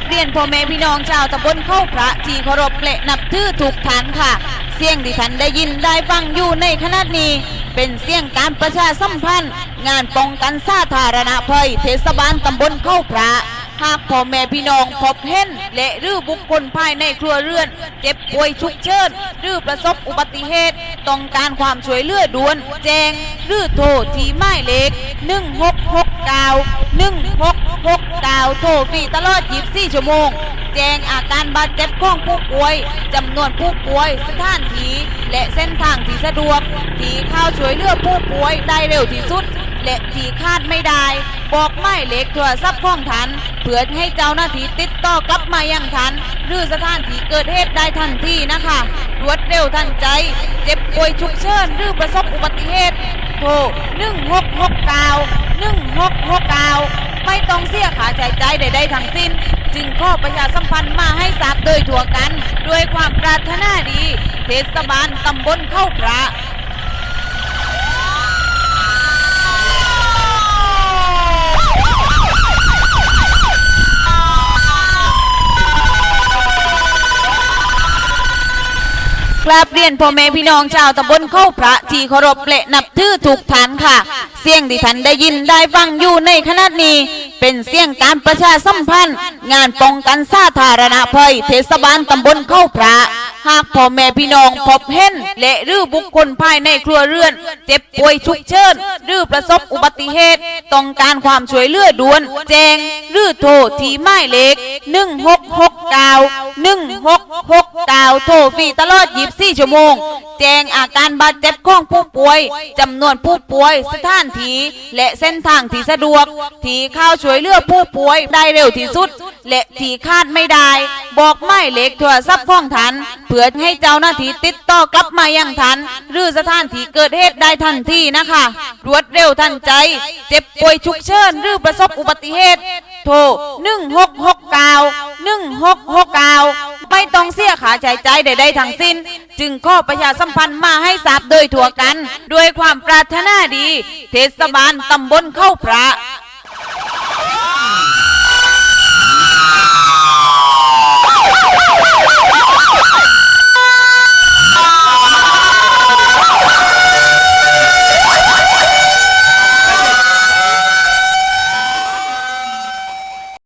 บเรียนพ่อแม่พี่น้องชาวตำบลเข้าพระที่เคารพและนับถือทุกท่านค่ะ เสียงที่ท่านได้ยินได้ฟังอยู่ในขณะนี้ เป็นเสียงการประชาสัมพันธ์ งานป้องกันสาธารณภัย เทศบาลตำบลเข้าพระหากพ่อแม่พี่น้องพบเห็นและหรือบุคคลภายในครัวเรือน เจ็บป่วยฉุกเฉินหรือประสบอุบัติเหตุ ต้องการความช่วยเหลือด่วน แจ้งหรือโทรที่หมายเลข 1669 1669โทรฟรีตลอด 24 ชั่วโมง แจ้งอาการบาดเจ็บของผู้ป่วยจำนวนผู้ป่วย สถานที่และเส้นทางที่สะดวก ที่เข้าช่วยเหลือผู้ป่วยได้เร็วที่สุด และที่คาดไม่ได้ บอกหมายเลขโทรศัพท์ของทัน เพื่อให้เจ้าหน้าที่ติดต่อกลับมาอยังทัน หรือสถานที่เกิดเหตุได้ทันทีนะคะรวดเร็วทันใจ เจ็บป่วยฉุกเฉินหรือประสบอุบัติเหตุโทร1669 1669 ไม่ต้องเสียค่าใช้จ่ายใดๆทั้งสิ้น จึงขอประชาสัมพันธ์มาให้ทราบโดยทั่วกัน ด้วยความปรารถนาดี เทศบาลตำบลเข้าพระ กราบเรียนพ่อแม่พี่น้องชาวตำบลเข้าพระที่เคารพและนับถือถูกฐานค่ะ เสียงที่ท่านได้ยินได้ฟังอยู่ในขณะนี้ เป็นเสียงการประชาสัมพันธ์ งานป้องกันสาธารณภัยเทศบาลตำบลเข้าพระ หากพ่อแม่พี่น้องพบเห็นและหรือบุคคลภายในครัวเรือน เจ็บป่วยฉุกเฉินหรือประสบอุบัติเหตุต้องการความช่วยเหลือด่วน แจ้งหรือโทรที่หมายเลข1669 1669โทรฟรีตลอด 24 ชั่วโมง แจ้งอาการบาดเจ็บของผู้ป่วยจำนวนผู้ป่วยสถานที่และเส้นทางที่สะดวก ที่เข้าช่วยเหลือผู้ป่วยได้เร็วที่สุด และที่คาดไม่ได้ บอกหมายเลขโทรศัพท์ของทันเพื่อให้เจ้าหน้าที่ติดต่อกลับมายังทัน หรือสถานที่เกิดเหตุได้ทันทีนะคะ รวดเร็วทันใจ เจ็บป่วยฉุกเฉินหรือประสบอุบัติเหตุ โทร1669 1669 ไม่ต้องเสียค่าใช้จ่ายใดๆทั้งสิ้น จึงขอประชาสัมพันธ์มาให้ทราบโดยทั่วกัน ด้วยความปรารถนาดี เทศบาลตำบลเข้าพระ